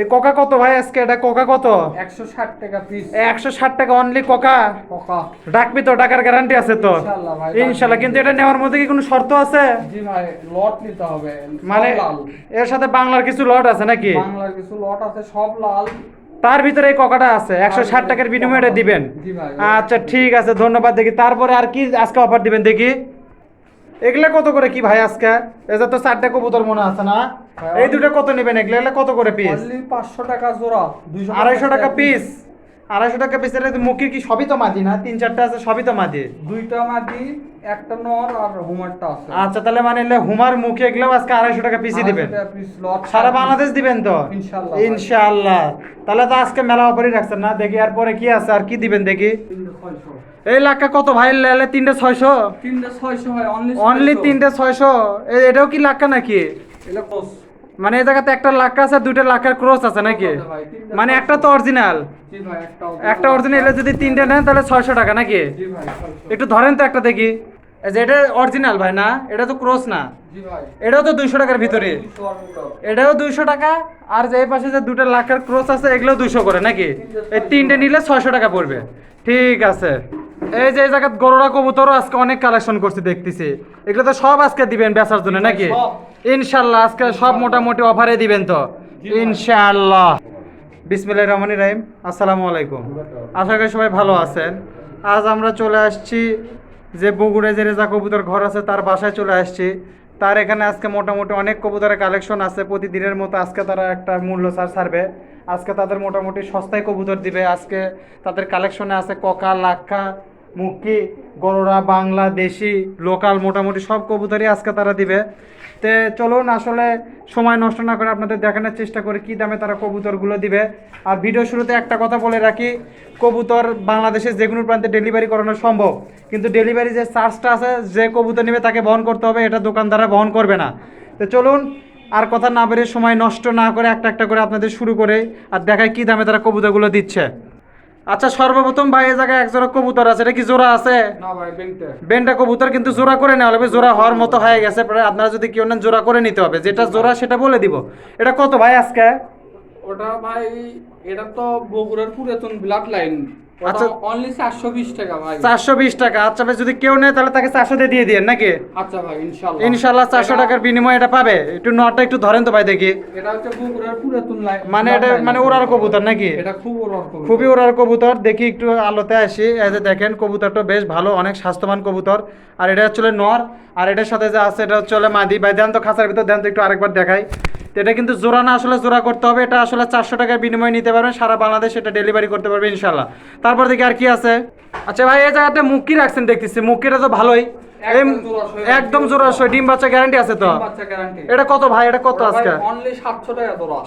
এই কোকা কত ভাই আজকে? এটা কোকা কত? একশো ষাট টাকা পিস একশো ষাট টাকা অনলি কোকা পোকা ডাকবি তো টাকার গ্যারান্টি আছে তো। ইনশাল্লাহ কিন্তু এটা নেওয়ার মধ্যে কি কোনো শর্ত আছে? জি ভাই লট নিতে হবে মানে এর সাথে বাংলার কিছু লট আছে নাকি? বাংলার কিছু লট আছে সব লাল। তার ভিতরে এই কোকাটা আছে একশো ষাট টাকার বিনিময়ে এটা দিবেন। আচ্ছা ঠিক আছে ধন্যবাদ। দেখি তারপরে আর কি আজকে অফার দিবেন দেখি। এগুলা কত করে কি ভাই আজকে? এটা তো চারটা কবুতর মনে আছে না। এই দুটো কত নেবেন এগুলা? এগুলা কত করে পিস পাঁচশো টাকা জোড়া আড়াইশো টাকা পিস আড়াইশো টাকা পিস এটা মুখির কি সবই তো মাদি না? তিন চারটা আছে সবই তো মাদি? দুইটা মাদি একটা নর আর হোমারটা আছে। আচ্ছা তাহলে মানে এলে হুমার মুখে এগুলো আজকে আড়াইশো টাকা পিসই দিবেন। সারা বাংলাদেশ দিবেন তো? ইনশাল্লাহ। ইনশাআল্লাহ। তাহলে তো আজকে মেলা অফারই রাখছেন না? দেখি আর পরে কি আছে আর কি দিবেন দেখি? এই লাখা কত ভাই? লেলে তিনটে ছয়শো। তিনটে ছয়শো অনলি তিনটে ছয়শো। এটাও কি লাক্কা নাকি? মানে এই জায়গাতে একটা লাক্কা আছে দুইটা লাক্কার ক্রস আছে নাকি? মানে একটা তো অরিজিনাল একটা অরিজিনাল যদি তিনটে নেন তাহলে ছয়শো টাকা নাকি? একটু ধরেন তো একটা দেখি। যে এটা অরিজিনাল ভাই না? এটা তো ক্রস না। এটাও তো দুইশো টাকার ভিতরে। এটাও দুইশো টাকা আর যে পাশে যে দুটো লাখের ক্রস আছে এগুলো দুইশো করে নাকি? এই তিনটে নিলে ছয়শো টাকা পড়বে। ঠিক আছে। এই যে এই জায়গায় গরুড়া কবুতরও আজকে অনেক কালেকশন করছি দেখতেছি। এগুলো তো সব আজকে দিবেন বেচার জন্য নাকি? ইনশাল্লাহ আজকে সব মোটামুটি অফারে দিবেন তো। ইনশাল্লাহ। বিসমিল্লাহির রহমানির রহিম। আসসালামু আলাইকুম। আশা করি সবাই ভালো আছেন। আজ আমরা চলে আসছি যে বগুড়ায় যে রেজা কবুতর ঘর আছে তার বাসায় চলে আসছি। তার এখানে আজকে মোটামুটি অনেক কবুতরের কালেকশন আছে। প্রতিদিনের মতো আজকে তারা একটা মূল্য ছাড় ছাড়বে। আজকে তাদের মোটামুটি সস্তায় কবুতর দিবে। আজকে তাদের কালেকশনে আছে ককা, লাক্ষা মুক্কি গরোরা বাংলাদেশি লোকাল, মোটামুটি সব কবুতরই আজকে তারা দিবে। তে চলুন আসলে সময় নষ্ট না করে আপনাদের দেখানোর চেষ্টা করি কী দামে তারা কবুতরগুলো দিবে। আর ভিডিও শুরুতে একটা কথা বলে রাখি, কবুতর বাংলাদেশের যে কোনো প্রান্তে ডেলিভারি করানো সম্ভব। কিন্তু ডেলিভারি যে চার্জটা আছে, যে কবুতর নেবে তাকে বহন করতে হবে, এটা দোকানদাররা বহন করবে না। তো চলুন, আর কথা না বেরিয়ে সময় নষ্ট না করে একটা একটা করে আপনাদের শুরু করে, আর দেখায় কী দামে তারা কবুতরগুলো দিচ্ছে। আচ্ছা সর্বপ্রথম ভাই এই জায়গায় এক জোড়া কবুতর আছে। এটা কি জোড়া আছে? না ভাই বেংটে বেনটা কবুতর কিন্তু জোড়া করে নেওয়া হবে জোড়া হওয়ার মতো হয়ে গেছে। আপনারা যদি কেউ নেন জোড়া করে নিতে হবে। যেটা জোড়া সেটা বলে দিব। এটা কত ভাই আজকে? ওটা ভাই এটা তো বগুড়ার পুরাতন ব্লাড লাইন আচ্ছা। আচ্ছা। অনলি চারশো বিশ টাকা ভাই। চারশো বিশ টাকা। আচ্ছা ভাই যদি কেউ নেয় তাহলে তাকে চারশো দিয়ে দিয়ে দিন নাকি? আচ্ছা ভাই ইনশাল্লাহ। ইনশাল্লাহ চারশো টাকার বিনিময়ে এটা পাবে। একটু নটটা একটু ধরেন তো ভাই দেখি। এটা হচ্ছে বগুড়ার পুরাতন লাইন মানে এটা মানে ওরার কবুতর নাকি? এটা খুব ওরার কবুতর। খুবই ওরার কবুতর। দেখি একটু আলোতে আসি। এই যে দেখেন কবুতরটা বেশ ভালো অনেক স্বাস্থ্যবান কবুতর। আর এটা হচ্ছে নর। আর এটার সাথে যে আছে এটা হচ্ছে মাদি। ভাই দেন তো খাঁচার ভিতর দেন তো একটু আরেকবার দেখাই। তো এটা কিন্তু জোড়া না আসলে জোড়া করতে হবে এটা আসলে চারশো টাকার বিনিময়ে নিতে পারবেন সারা বাংলাদেশ এটা ডেলিভারি করতে পারবে ইনশাল্লাহ তারপর দেখি আর কি আছে? আচ্ছা ভাই এই জায়গাটা মুক্কি রাখছেন দেখতেছি মুক্কিটা তো ভালোই। একদম জোড়াশয়। একদম ডিম বাচ্চা গ্যারান্টি আছে তো? এটা কত ভাই এটা কত আজকে?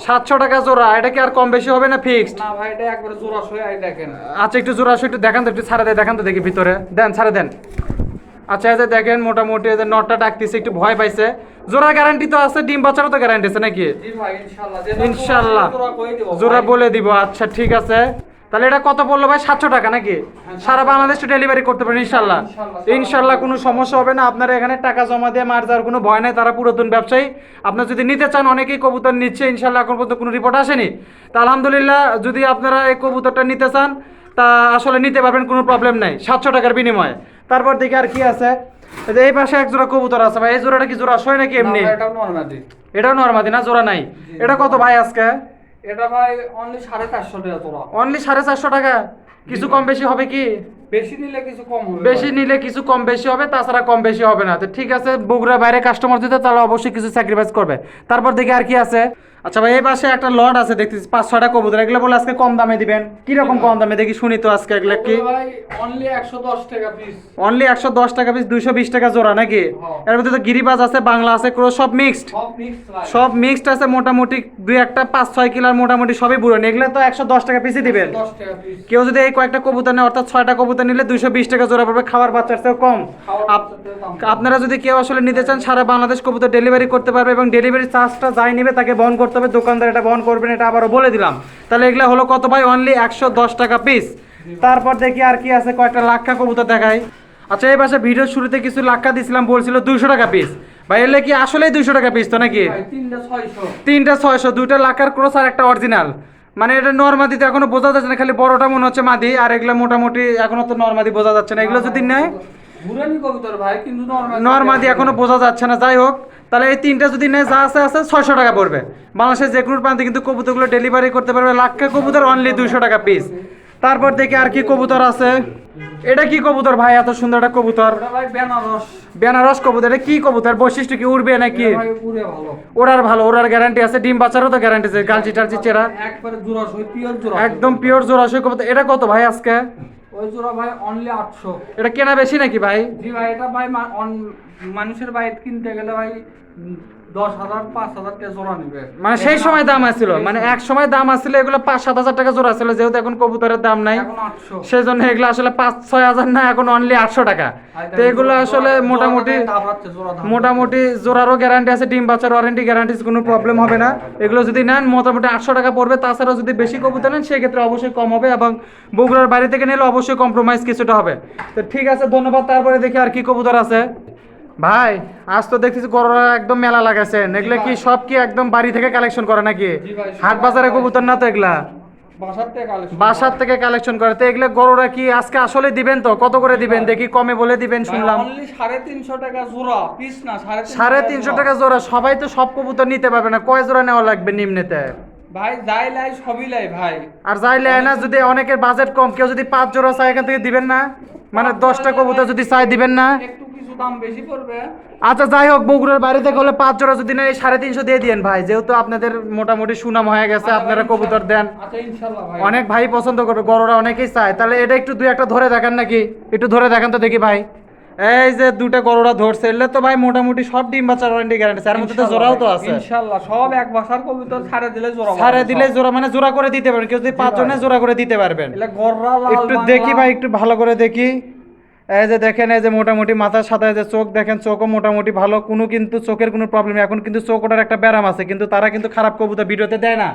সাতশো টাকা জোড়া। জোড়া এটা কি আর কম বেশি হবে না ফিক্সড জোড়া সই আচ্ছা একটু জোড়াশো একটু দেখান তো একটু ছাড়া দেয় দেখান তো দেখি ভিতরে। দেন ছাড়া দেন। আচ্ছা এই দেখেন মোটামুটি নটটা ডাকতেছে একটু ভয় পাইছে। জোড়া গ্যারান্টি তো আছে ডিম বাচ্চারও তো গ্যারান্টি আছে নাকি? ইনশাল্লাহ জোড়া বলে দিব আচ্ছা ঠিক আছে। তাহলে এটা কত পড়ল ভাই? সাতশো টাকা নাকি? সারা বাংলাদেশ ডেলিভারি করতে পারেন ইনশাল্লাহ ইনশাল্লাহ। ইনশাল্লাহ কোনো সমস্যা হবে না। আপনারা এখানে টাকা জমা দিয়ে মার যাওয়ার কোনো ভয় নাই তারা পুরাতন ব্যবসায়ী। আপনারা যদি নিতে চান অনেকেই কবুতর নিচ্ছে ইনশাল্লাহ এখন পর্যন্ত কোনো রিপোর্ট আসেনি। তা আলহামদুলিল্লাহ যদি আপনারা এই কবুতরটা নিতে চান তা আসলে নিতে পারবেন কোনো প্রবলেম নাই। সাতশো টাকার বিনিময়ে। তারপর দেখি আর কি আছে। এই পাশে এক জোড়া কবুতর আছে ভাই। এই জোড়াটা কি জোড়া সয় নাকি এমনি? এটাও নর্মালি এটাও নর্মাদি না জোড়া নাই? এটা কত ভাই আজকে? এটা ভাই অনলি সাড়ে চারশো টাকা জোড়া। অনলি সাড়ে চারশো টাকা? কিছু কম বেশি হবে কি? বেশি নিলে কিছু কম হবে বেশি নিলে কিছু কম বেশি হবে তাছাড়া কম বেশি হবে না। তো ঠিক আছে বগুড়া বাইরে কাস্টমার দিতে তাহলে অবশ্যই কিছু স্যাক্রিফাইস করবে। তারপর দেখি আর কি আছে। আচ্ছা ভাই এই পাশে একটা লট আছে দেখতেছি। পাঁচ ছয়টা কবুতর এগুলো বলে আজকে কম দামে দিবেন। কি রকম কম দামে? দেখি শুনি তো আজকে এগুলো কি। অনলি একশো দশ টাকা পিস অনলি একশো দশ টাকা পিস দুইশো বিশ টাকা জোড়া নাকি। এর মধ্যে তো গিরিবাজ আছে বাংলা আছে ক্রো সব মিক্সড সব মিক্সড আছে মোটামুটি দুই একটা পাঁচ ছয় কিলোর মোটামুটি সবই বুড়ো এগুলো তো একশো দশ টাকা পিসই দিবেন। কেউ যদি এই কয়েকটা কবুতর নেয় অর্থাৎ ছয়টা কবুতর নিলে দুইশো বিশ টাকা জোড়া পড়বে খাবার বাচ্চার চেয়েও কম। আপ- আপনারা যদি কেউ আসলে নিতে চান সারা বাংলাদেশ কবুতর ডেলিভারি করতে পারবে এবং ডেলিভারি চার্জটা যাই নেবে তাকে বহন করতে হবে দোকানদার এটা বহন করবেন এটা আবারও বলে দিলাম। তাহলে এগুলো হলো কত ভাই? অনলি একশো দশ টাকা পিস তারপর দেখি আর কি আছে কয়েকটা লাক্ষা কবুতর দেখাই। আচ্ছা এই পাশে ভিডিওর শুরুতে কিছু লাক্ষা দিয়েছিলাম বলছিল দুইশো টাকা পিস ভাই এলে কি আসলেই দুইশো টাকা পিস তো নাকি? তিনটা ছয়শো। দুইটা লাখার ক্রস আর একটা অরিজিনাল মানে এটা নর্মাদিতে এখনও বোঝা যাচ্ছে না খালি বড়টা মনে হচ্ছে মাদি আর এগুলো মোটামুটি এখনও তো নর্মাদি বোঝা যাচ্ছে না। এগুলো যদি নেয় নর্মাদি এখনও বোঝা যাচ্ছে না। যাই হোক, তাহলে এই তিনটা যদি নেয়, যা আছে আছে, ছয়শো টাকা পড়বে। বাংলাদেশের যে কোনো প্রান্তে কিন্তু কবুতরগুলো ডেলিভারি করতে পারবে। লাখে কবুতর অনলি দুইশো টাকা পিস তারপর দেখি আর কি কবুতর আছে। এটা কি কবুতর ভাই? এত সুন্দর একটা কবুতর। বেনারস। বেনারস কবুতর এটা কি কবুতর? বৈশিষ্ট্য কি উড়বে নাকি? পুরে ভালো। ওরার ভালো ওরার গ্যারান্টি আছে ডিম বাচ্চারও তো গ্যারান্টি আছে গালচি টালচি চেরা। একদম পিওর জোড়াশয় কবুতর। এটা কত ভাই আজকে? ওই জোড়া ভাই অনলি আটশো। এটা কেনা বেশি নাকি ভাই? জি ভাই এটা ভাই মানুষের বাইক কিনতে গেলে ভাই মানে সেই সময় দাম আছিল। মানে এক সময় দাম আছিল এগুলো পাঁচ সাত হাজার টাকা জোড়া ছিল যেহেতু এখন কবুতরের দাম নাই। সেই জন্য এগুলো আসলে পাঁচ ছয় হাজার না এখন অনলি আটশো টাকা। তো এগুলো আসলে মোটামুটি মোটামুটি জোড়ারও গ্যারান্টি আছে ডিম বাচ্চার ওয়ারেন্টি গ্যারান্টি কোনো প্রবলেম হবে না। এগুলো যদি নেন মোটামুটি আটশো টাকা পড়বে। তাছাড়াও যদি বেশি কবুতর নেন সেক্ষেত্রে অবশ্যই কম হবে এবং বগুড়ার বাড়ি থেকে নিলে অবশ্যই কম্প্রোমাইজ কিছুটা হবে। তো ঠিক আছে ধন্যবাদ। তারপরে দেখি আর কি কবুতর আছে। ভাই আজ তো দেখতেছি গরুরা একদম মেলা লাগাছেন এগুলা কি সব কি একদম বাড়ি থেকে কালেকশন করে নাকি? হাট বাজারে কবুতর না তো এগুলা? বাসার থেকে কালেকশন করে। তো এগুলো গরুরা কি আজকে আসলে দিবেন তো? কত করে দিবেন? দেখি কমে বলে দিবেন শুনলাম। সাড়ে তিনশো টাকা জোড়া পিস না সাড়ে তিনশো টাকা জোড়া। সবাই তো সব কবুতর নিতে পারবে না। কয় জোড়া নেওয়া লাগবে নিম্নেতে? ভাই যাই লাই সবই লাই ভাই। আর যাই লেয় না যদি অনেকের বাজেট কম কেউ যদি পাঁচ জোড়া চায় এখান থেকে দিবেন না? মানে দশটা কবুতর যদি চাই দিবেন না? একটু দাম বেশি পড়বে। আচ্ছা যাই হোক বগুড়ার বাড়ি থেকে হলে পাঁচ জোড়া যদি নেয় সাড়ে তিনশো দিয়ে দিয়েন ভাই। যেহেতু আপনাদের মোটামুটি সুনাম হয়ে গেছে আপনারা কবুতর দেন। আচ্ছা অনেক ভাই পছন্দ করবে গরুরা অনেকেই চায়। তাহলে এটা একটু দুই একটা ধরে দেখান নাকি? একটু ধরে দেখান তো দেখি ভাই। এই যে দুটা গরুরা ধরছে এলে তো ভাই মোটামুটি সব ডিম বাচ্চার ওয়ারেন্টি গ্যারান্টি তার মধ্যে তো জোড়াও তো আছে। ইনশাল্লাহ সব এক বাসার কবুতর ছাড়ে দিলে জোড়া ছাড়ে দিলে জোড়া মানে জোড়া করে দিতে পারবেন। কেউ যদি পাঁচ জনে জোড়া করে দিতে পারবেন। একটু দেখি ভাই একটু ভালো করে দেখি। এই যে দেখেন, এই যে মোটামুটি মাথার সাথে যে চোখ, দেখেন, চোখও মোটামুটি ভালো। কোনো কিন্তু চোখের কোনো প্রবলেম এখন কিন্তু চোখ ওটার একটা ব্যারাম আছে, কিন্তু তারা কিন্তু খারাপ কবুতর ভিডিওতে দেয় না।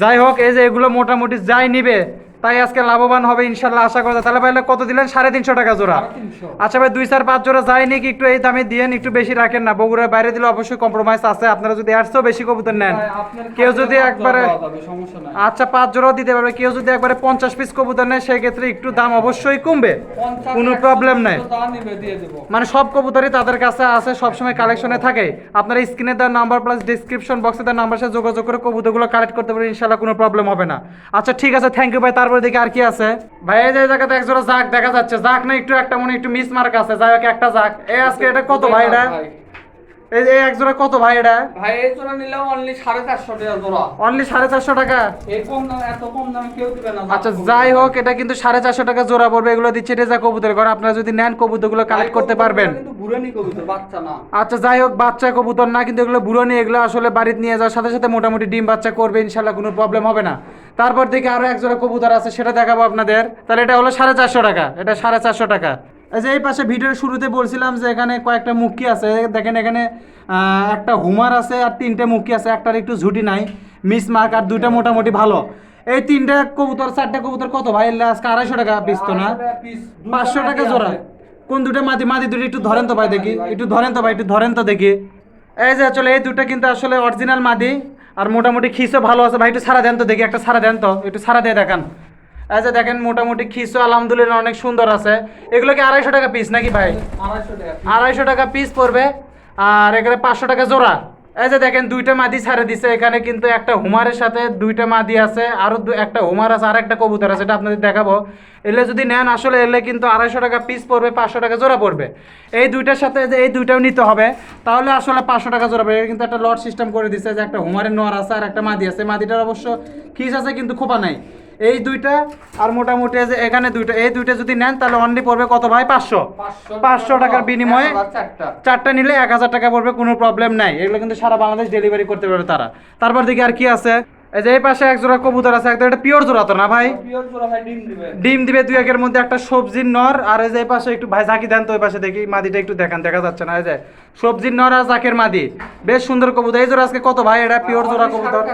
যাই হোক, এই যে এগুলো মোটামুটি যাই নিবে তাই আজকে লাভবান হবে ইনশাল্লাহ আশা করা তাহলে ভাই কত দিলেন? সাড়ে তিনশো টাকা জোড়া। আচ্ছা ভাই দুই চার পাঁচ জোড়া যায় নাকি একটু এই দামে দিয়েন একটু বেশি রাখেন না। বগুড়ার বাইরে দিলে অবশ্যই কম্প্রোমাইজ আছে। আপনারা যদি একশো বেশি কবুতর নেন কেউ যদি একবারে আচ্ছা পাঁচ জোড়াও দিতে পারবে। কেউ যদি একবারে পঞ্চাশ পিস কবুতর নেয় সেক্ষেত্রে একটু দাম অবশ্যই কমবে। কোনো প্রবলেম নাই। দিয়ে মানে সব কবুতরই তাদের কাছে আছে সবসময় কালেকশনে থাকে। আপনারা স্ক্রিনে দেওয়ার নাম্বার প্লাস ডিসক্রিপশন বক্সে দেওয়ার নাম্বার সাথে যোগাযোগ করে কবুতরগুলো কালেক্ট করতে পারেন ইনশাল্লাহ কোনো প্রবলেম হবে না। আচ্ছা ঠিক আছে থ্যাংক ইউ ভাই তারপরে দেখি আর কি আছে। ভাই, এই যে জায়গাতে এক জোড়া জাক দেখা যাচ্ছে। জাক না, একটু একটা মনে একটু মিস মার্ক আছে। যাই হোক, একটা জাক এই আজকে এটা কত ভাই এটা। এই যে এক জোড়া কত ভাই এটা? ভাই এই জোড়া নিলেও অনলি সাড়ে চারশো টাকা জোড়া। অনলি সাড়ে চারশো টাকা? এই কম দাম এত কম দামে কেউ দিবে না আচ্ছা যাই হোক এটা কিন্তু সাড়ে চারশো টাকা জোড়া পড়বে এগুলো দিচ্ছে রেজা কবুতর ঘর আপনারা যদি নেন কবুতরগুলো কালেক্ট করতে পারবেন। কিন্তু কবুতর বাচ্চা না। আচ্ছা যাই হোক বাচ্চা কবুতর না কিন্তু এগুলো বুড়ো এগুলো আসলে বাড়িতে নিয়ে যাওয়ার সাথে সাথে মোটামুটি ডিম বাচ্চা করবে ইনশাল্লাহ কোনো প্রবলেম হবে না। তারপর দেখি আরও এক জোড়া কবুতর আছে সেটা দেখাবো আপনাদের। তাহলে এটা হলো সাড়ে চারশো টাকা এটা সাড়ে চারশো টাকা। এই যে এই পাশে ভিডিওর শুরুতে বলছিলাম যে এখানে কয়েকটা মুক্কি আছে। দেখেন এখানে একটা হুমার আছে আর তিনটে মুক্কি আছে একটার একটু ঝুটি নাই। মিস মার্ক আর দুইটা মোটামুটি ভালো। এই তিনটা কবুতর চারটা কবুতর কত ভাই? আজকে আড়াইশো টাকা পিস তো না? পাঁচশো টাকা জোড়া। কোন দুটো মাদি মাদি দুটো একটু ধরেন তো ভাই দেখি। একটু ধরেন তো ভাই একটু ধরেন তো দেখি। এই যে চলে এই দুটো কিন্তু আসলে অরিজিনাল মাদি আর মোটামুটি খিসও ভালো আছে। ভাই একটু সারা দেন তো দেখি একটা সারা দেন তো একটু সারা দিয়ে দেখান। যে দেখেন মোটামুটি খিসও আলহামদুলিল্লাহ অনেক সুন্দর আছে। এগুলো কি আড়াইশো টাকা পিস নাকি ভাই? আড়াইশো টাকা পিস পড়বে। আর এখানে পাঁচশো টাকা জোড়া। এই যে দেখেন দুইটা মাদি ছাড়ে দিছে। এখানে কিন্তু একটা হুমারের সাথে দুইটা মাদি আছে আরও দু- একটা হুমার আছে আর একটা কবুতর আছে এটা আপনাদের দেখাবো। এলে যদি নেন আসলে এলে কিন্তু আড়াইশো টাকা পিস পড়বে পাঁচশো টাকা জোড়া পড়বে। এই দুইটার সাথে যে এই দুইটাও নিতে হবে। তাহলে আসলে পাঁচশো টাকা জোড়া পড়বে। কিন্তু একটা লট সিস্টেম করে দিছে যে একটা হুমারের নোয়ার আছে আর একটা মাদি আছে। মাদিটার অবশ্য খিস আছে কিন্তু খোপা নাই। এই দুইটা আর মোটামুটি যে এখানে দুইটা এই দুইটা যদি নেন তাহলে অনলি পড়বে কত ভাই? পাঁচশো। পাঁচশো টাকার বিনিময়ে চারটা। চারটা নিলে এক হাজার টাকা পড়বে কোনো প্রবলেম নাই। এগুলো কিন্তু সারা বাংলাদেশ ডেলিভারি করতে পারবে তারা। তারপর দিকে আর কি আছে? এই যে এই পাশে এক জোড়া কবুতর আছে একদম এটা পিওর জোড়া তো না ভাই? পিওর জোড়া ভাই ডিম দিবে। ডিম দিবে দুই একের মধ্যে একটা সবজির নর আর এই যে এই পাশে একটু ভাই ঝাঁকি দেন তো ওই পাশে দেখি মাদিটা একটু দেখান দেখা যাচ্ছে না এই যে। সবজির নর আর জাকের মাদি। বেশ সুন্দর কবুতর। এই জোড়া আজকে কত ভাই? এটা পিওর জোড়া কবুতর।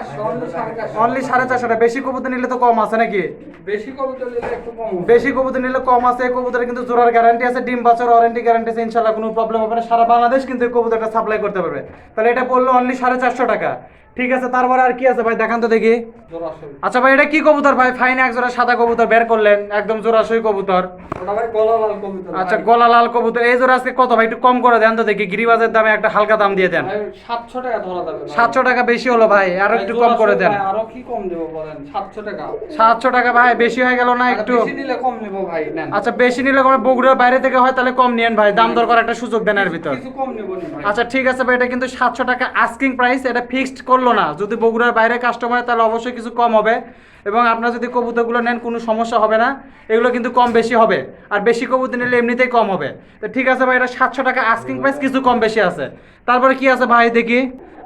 অনলি সাড়ে চারশোটা বেশি কবুতর নিলে তো কম আছে নাকি? বেশি কবুতর নিলে একটু কম বেশি কবুতর নিলে কম আছে। এই কবুতরের কিন্তু জোড়ার গ্যারান্টি আছে। ডিম বাচ্চার ওয়ারেন্টি গ্যারান্টি আছে। ইনশাল্লাহ কোনো প্রবলেম হবে না। সারা বাংলাদেশ কিন্তু এই কবুতরটা সাপ্লাই করতে পারবে। তাহলে এটা পড়ল অনলি সাড়ে চারশো টাকা। ঠিক আছে তারপরে আর কি আছে ভাই? দেখান তো দেখি। আচ্ছা ভাই এটা কি কবুতর ভাই? ফাইন এক জোড়া সাদা কবুতর বের করলেন একদম জোড়াশই কবুতর। গলা লাল কবুতর আচ্ছা গলা লাল কবুতর। এই জোড়া আজকে কত ভাই? একটু কম করে দেন তো দেখি। গিরিবাজের দামে একটা হালকা দাম দিয়ে দেন। 700 টাকা ধরা যাবে সাতশো টাকা বেশি হলো ভাই আরও একটু কম করে দেন। আরও কি কম দেবো বলেন? 700 টাকা। সাতশো টাকা ভাই বেশি হয়ে গেল না একটু? বেশি দিলে কম নেব ভাই আচ্ছা বেশি নিলে কোনো বগুড়ার বাইরে থেকে হয় তাহলে কম নিয়েন ভাই। দাম দর করার একটা সুযোগ দেন এর ভিতর। কম নেব আচ্ছা ঠিক আছে ভাই এটা কিন্তু সাতশো টাকা আস্কিং প্রাইস এটা ফিক্সড করল না যদি বগুড়ার বাইরে কাস্টমার তাহলে অবশ্যই কিছু কম হবে এবং আপনারা যদি কবুতরগুলো নেন কোনো সমস্যা হবে না এগুলো কিন্তু কম বেশি হবে আর বেশি কবুতর নিলে এমনিতেই কম হবে। তো ঠিক আছে ভাই এটা সাতশো টাকা আস্কিং প্রাইস কিছু কম বেশি আছে। তারপরে কি আছে ভাই দেখি?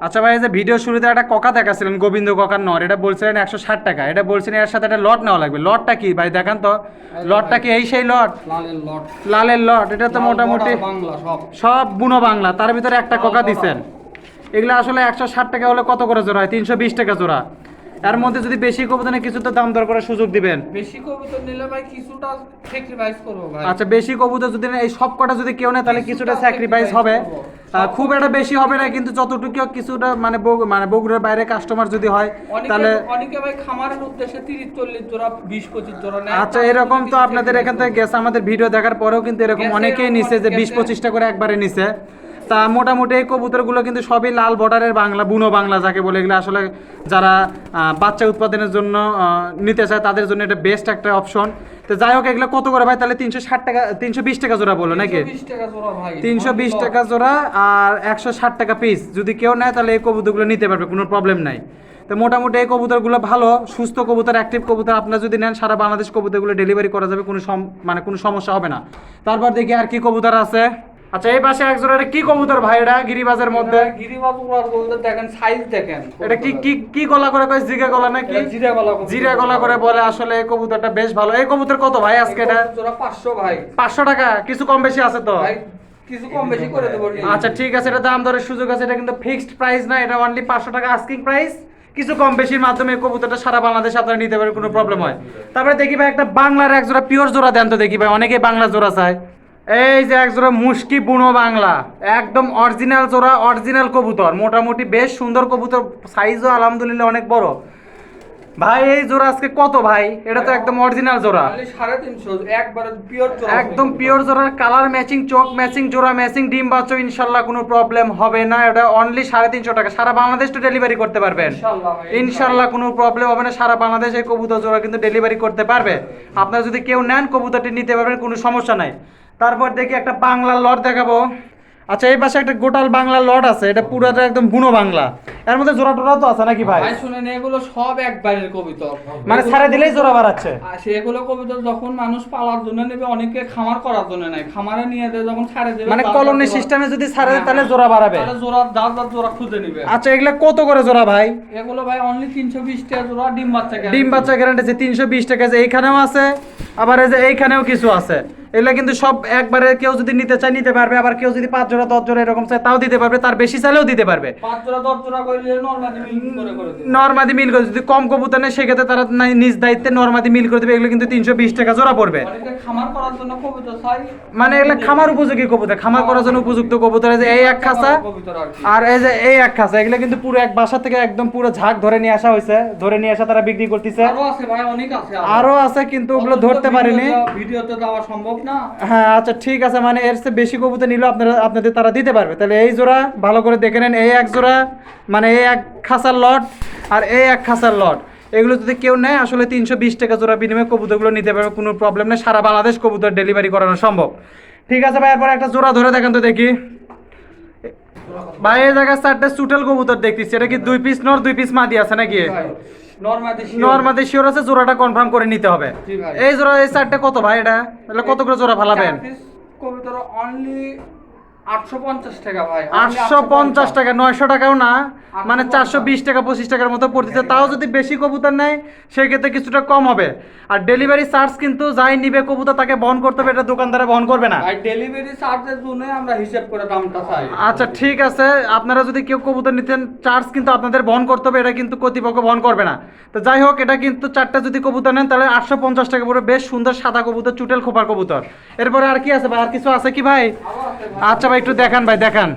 আচ্ছা ভাই যে ভিডিও শুরুতে একটা ককা দেখাছিলেন গোবিন্দ ককার নর এটা বলছিলেন একশো ষাট টাকা এটা বলছেন এর সাথে একটা লট নেওয়া লাগবে। লটটা কি ভাই দেখান তো। লটটা কি এই সেই লট লালের লট লালের লট এটা তো মোটামুটি সব। বুনো বাংলা তার ভিতরে একটা কোকা কোকা। দিছেন। এগুলো আসলে একশো ষাট টাকা হলে কত করে জোড়া হয়? তিনশো বিশ টাকা জোড়া। এর মধ্যে যদি বেশি কবুতর কিছু তো দাম দর করার সুযোগ দিবেন। বেশি কবুতর নিলে ভাই কিছুটা স্যাক্রিফাইস করব ভাই। আচ্ছা বেশি কবুতর যদি এই সব কটা যদি কেউ নেয় তাহলে কিছুটা স্যাক্রিফাইস হবে। খুব একটা বেশি হবে না কিন্তু যতটুকু কিছুটা মানে বগ- মানে বগুড়ার বাইরে কাস্টমার যদি হয় তাহলে অনেকে ভাই খামারের উদ্দেশ্যে তিরিশ চল্লিশ জোড়া বিশ পঁচিশ জোড়া নেয়। আচ্ছা এরকম তো আপনাদের এখান থেকে গেছে আমাদের ভিডিও দেখার পরেও কিন্তু এরকম অনেকেই নিছে যে অনেক বিশ গেছে। পঁচিশটা করে একবারে নিছে। তা মোটামুটি এই কবুতরগুলো কিন্তু সবই লাল বর্ডারের বাংলা বুনো বাংলা যাকে বলে। এগুলো আসলে যারা বাচ্চা উৎপাদনের জন্য নিতে চায় তাদের জন্য এটা বেস্ট একটা অপশন তো যাই হোক এগুলো কত করে ভাই? তাহলে তিনশো ষাট টাকা তিনশো বিশ টাকা জোড়া বলো নাকি? তিনশো বিশ টাকা জোড়া আর একশো ষাট টাকা পিস যদি কেউ নেয় তাহলে এই কবুতরগুলো নিতে পারবে কোনো প্রবলেম নাই। তো মোটামুটি এই কবুতরগুলো ভালো সুস্থ কবুতর অ্যাক্টিভ কবুতর। আপনারা যদি নেন সারা বাংলাদেশ কবুতরগুলো ডেলিভারি করা যাবে কোনো সম- মানে কোনো সমস্যা হবে না। তারপর দেখি আর কি কবুতর আছে। আচ্ছা এই পাশে এক জোড়া এটা কি কবুতর ভাই এটা গিরিবাজের মধ্যে? গিরিবাজ উড়ার বলতে দেখেন সাইজ দেখেন এটা কি কি কি গলা করে কয়? জিগা গলা নাকি? জিরা গলা কবুতর। জিরা গলা করে বলে আসলে এই কবুতরটা বেশ ভালো। এই কবুতর কত ভাই আজকে এটা? এই জোড়া পাঁচশো ভাই। পাঁচশো টাকা? কিছু কম বেশি আছে তো? ভাই কিছু কম বেশি করে দেবো। আচ্ছা ঠিক আছে এটা দাম দরের সুযোগ আছে এটা কিন্তু ফিক্সড প্রাইস না এটা অনলি পাঁচশো টাকা আস্কিং প্রাইস কিছু কম বেশির মাধ্যমে কবুতরটা সারা বাংলাদেশ আপনারা নিতে পারেন কোনো প্রবলেম হয়। তারপরে দেখি ভাই একটা বাংলার এক জোড়া পিওর জোড়া দেন তো দেখি ভাই অনেকেই বাংলা জোড়া চায়। এই যে এক জোড়া মুশকি বুনো বাংলা একদম অরিজিনাল জোড়া অরিজিনাল কবুতর মোটামুটি বেশ সুন্দর কবুতর সাইজও আলহামদুলিল্লাহ অনেক বড়। ভাই এই জোড়া আজকে কত ভাই? এটা তো একদম অরিজিনাল জোড়া। জোড়া একদম পিওর জোড়ার কালার ম্যাচিং চোখ ম্যাচিং জোড়া ম্যাচিং ডিম বাচ্চা ইনশাল্লাহ কোনো প্রবলেম হবে না। এটা অনলি সাড়ে তিনশো টাকা। সারা বাংলাদেশ তো ডেলিভারি করতে পারবেন। ইনশাল্লাহ ইনশাল্লাহ। কোনো প্রবলেম হবে না। সারা বাংলাদেশ এই কবুতর জোড়া কিন্তু ডেলিভারি করতে পারবে। আপনারা যদি কেউ নেন কবুতরটি নিতে পারবেন কোনো সমস্যা নাই। তারপর দেখি একটা বাংলা লট দেখাবো। আচ্ছা এই পাশে একটা গোটাল বাংলা লট আছে এটা পুরোটা একদম বুনো বাংলা। এর মধ্যে জোড়া টোড়া তো আছে নাকি ভাই? ভাই শুনেন এগুলো সব একবারের কবিতর মানে ছাড়ে দিলেই জোড়া বাড়াচ্ছে। সেগুলো কবিতর যখন মানুষ পালার জন্য নেবে অনেকে খামার করার জন্য নেয়। খামারে নিয়ে দেয় যখন ছাড়ে দেবে মানে কলোনি সিস্টেমে যদি ছাড়ে দেয় হ্যাঁ, তাহলে হ্যাঁ। জোড়া বাড়াবে। তাহলে জোড়া যার যার জোড়া খুঁজে নিবে। আচ্ছা এগুলা কত করে জোড়া ভাই? এগুলো ভাই অনলি তিনশো বিশ টাকা জোড়া ডিম বাচ্চা ডিম বাচ্চা গ্যারান্টি আছে তিনশো বিশ টাকা আছে এইখানেও আছে আবার এই যে এইখানেও কিছু আছে। এগুলা কিন্তু সব একবারে কেউ যদি নিতে চায় নিতে পারবে। আবার কেউ যদি পাঁচ জোড়া দশ জোড়া এরকম চায় তাও দিতে পারবে। তার বেশি চাইলেও দিতে পারবে। নর্মাদি মিল করে যদি কম কবুতর নেয় সেক্ষেত্রে তারা নিজ দায়িত্বে নর্মাদি মিল করে দেবে। এগুলো কিন্তু তিনশো বিশ টাকা জোড়া পড়বে। মানে এগুলা খামার উপযোগী কবুতর। খামার করার জন্য উপযুক্ত কবুতর। এই যে এই এক খাঁচা কবিতর আর এই যে এই এক খাঁচা এগুলো কিন্তু পুরো এক বাসা থেকে একদম পুরো ঝাঁক ধরে নিয়ে আসা হয়েছে। ধরে নিয়ে আসা তারা বিক্রি করতেছে। আরও আছে কিন্তু ওগুলো ধরতে পারিনি। ভিডিওতে- দেওয়া সম্ভব হ্যাঁ আচ্ছা ঠিক আছে মানে এর চেয়ে বেশি কবুতর নিলেও আপনারা আপনাদের তারা দিতে পারবে। তাহলে এই জোড়া ভালো করে দেখে নেন এই এক জোড়া মানে এই এক খাসার লট আর এই এক খাসার লট। এগুলো যদি কেউ নেয় আসলে তিনশো বিশ টাকা জোড়া বিনিময়ে কবুতরগুলো নিতে পারবে কোনো প্রবলেম নেই সারা বাংলাদেশ কবুতর ডেলিভারি করানো সম্ভব। ঠিক আছে ভাই এরপর একটা জোড়া ধরে দেখেন তো দেখি। ভাই এই জায়গায় চারটে সুটেল কবুতর দেখতেছি এটা কি দুই পিস নর দুই পিস মাদি আছে নাকি? নর্মাদি শিওর আছে জোড়াটা কনফার্ম করে নিতে হবে। এই জোড়া এই চারটা কত ভাই এটা? তাহলে কত করে জোড়া ফালাবেন? কবিতর অনলি টাকা ভাই। আটশো পঞ্চাশ টাকা নয়শো টাকাও না। মানে চারশো বিশ টাকা পঁচিশ টাকার মতো পড়তেছে। তাও যদি বেশি কবুতর নেয় সেক্ষেত্রে কিছুটা কম হবে। আর ডেলিভারি চার্জ কিন্তু যাই নিবে কবুতর তাকে বহন করতে হবে এটা দোকানদারে বহন করবে না। ডেলিভারি চার্জের জন্য আমরা হিসেব করে দামটা চাই। আচ্ছা ঠিক আছে। আপনারা যদি কেউ কবুতর নিতেন চার্জ কিন্তু আপনাদের বহন করতে হবে এটা কিন্তু কর্তৃপক্ষ বহন করবে না। তো যাই হোক এটা কিন্তু চারটা যদি কবুতর নেন তাহলে আটশো পঞ্চাশ টাকা পড়বে। বেশ সুন্দর সাদা কবুতর চুটেল খোপার কবুতর। এরপরে আর কি আছে ভাই? আর কিছু আছে কি ভাই? আরও আছে ভাই। ভাই একটু দেখান ভাই দেখান।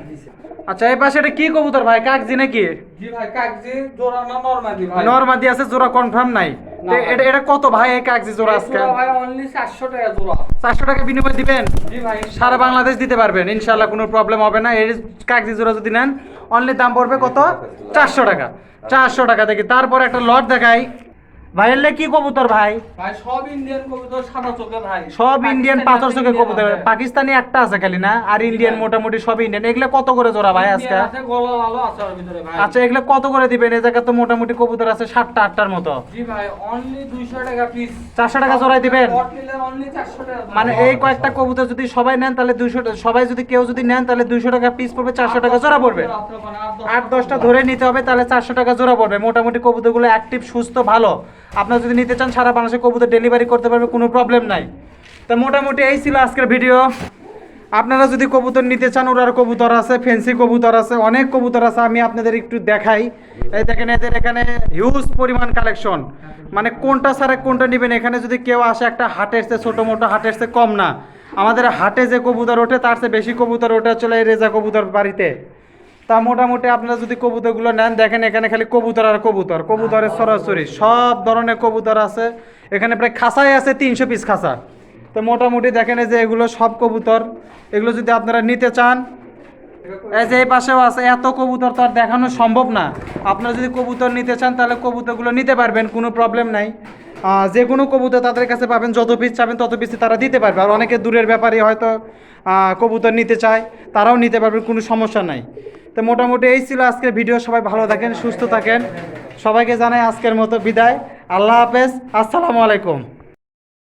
আচ্ছা এই পাশে এটা কি কবুতর ভাই? কাকজি নাকি? জি ভাই কাগজি জোড়া না নরমালি ভাই? নরমাদি আছে জোড়া কনফার্ম নাই। এটা এটা কত ভাই এই কাকজি জোড়া আজকে? ভাই অনলি চারশো টাকা জোড়া। চারশো টাকা বিনিময় দিবেন? জি ভাই সারা বাংলাদেশ দিতে পারবেন ইনশাল্লাহ কোনো প্রবলেম হবে না। এর কাগজি জোড়া যদি নেন অনলি দাম পড়বে কত? চারশো টাকা। চারশো টাকা দেখি। তারপর একটা লট দেখাই। ভাই এলে কি কবুতর ভাই? ভাই সব ইন্ডিয়ান কবুতর সাদা চোখে ভাই। সব ইন্ডিয়ান পাথর চোখে কবুতর। পাকিস্তানি একটা আছে খালি না? আর ইন্ডিয়ান মোটামুটি সব ইন্ডিয়ান এগুলো কত করে জোড়া ভাই আজকে? গলা লালো আছে ওর ভিতরে ভাই। আচ্ছা এগুলো কত করে দিবেন? এই জায়গায় তো মোটামুটি কবুতর আছে সাতটা আটটার মতো। জি ভাই অনলি 200 টাকা পিস 400 টাকা দিবেন? অনলি 400 টাকা মানে এই কয়েকটা কবুতর যদি সবাই নেন তাহলে দুইশো সবাই যদি কেউ যদি নেন তাহলে দুইশো টাকা পিস পড়বে চারশো টাকা জোড়া পড়বে। মানে আট দশটা ধরে নিতে হবে তাহলে চারশো টাকা জোড়া পড়বে। মোটামুটি কবুতরগুলো অ্যাক্টিভ সুস্থ ভালো। আপনারা যদি নিতে চান, সারা বাংলাদেশে কবুতর ডেলিভারি করতে পারবে, কোনো প্রবলেম নাই। তো মোটামুটি এই ছিল আজকের ভিডিও আপনারা যদি কবুতর নিতে চান, ওরার কবুতর আছে ফেন্সি কবুতর আছে, অনেক কবুতর আছে, আমি আপনাদের একটু দেখাই। এই দেখেন, এদের এখানে হিউজ পরিমাণ কালেকশন মানে কোনটা ছাড়া কোনটা নেবেন, এখানে যদি কেউ আসে, একটা হাটের চেয়ে ছোটো, মোটো হাটের চেয়ে কম না। আমাদের হাটে যে কবুতর ওঠে, তার চেয়ে বেশি কবুতর ওঠে চলে রেজা কবুতর বাড়িতে। তা মোটামুটি আপনারা যদি কবুতরগুলো নেন, দেখেন এখানে খালি কবুতর আর কবুতর। কবুতরের সরাসরি সব ধরনের কবুতর আছে। এখানে প্রায় খাঁচাই আছে, তিনশো পিস খাঁচা। তো মোটামুটি দেখেন যে এগুলো সব কবুতর। এগুলো যদি আপনারা নিতে চান, এই যে এই পাশেও আছে, এত কবুতর তো আর দেখানো সম্ভব না। আপনারা যদি কবুতর নিতে চান, তাহলে কবুতরগুলো নিতে পারবেন, কোনো প্রবলেম নাই। যে কোনো কবুতর তাদের কাছে পাবেন, যত পিস চাবেন, তত পিস তারা দিতে পারবে। আর অনেকে দূরের ব্যাপারে হয়তো কবুতর নিতে চায়, তারাও নিতে পারবে, কোনো সমস্যা নাই। তো মোটামুটি এই ছিল আজকের ভিডিও। সবাই ভালো থাকেন, সুস্থ থাকেন। সবাইকে জানাই আজকের মতো বিদায়। আল্লাহ হাফেজ। আসসালামু আলাইকুম।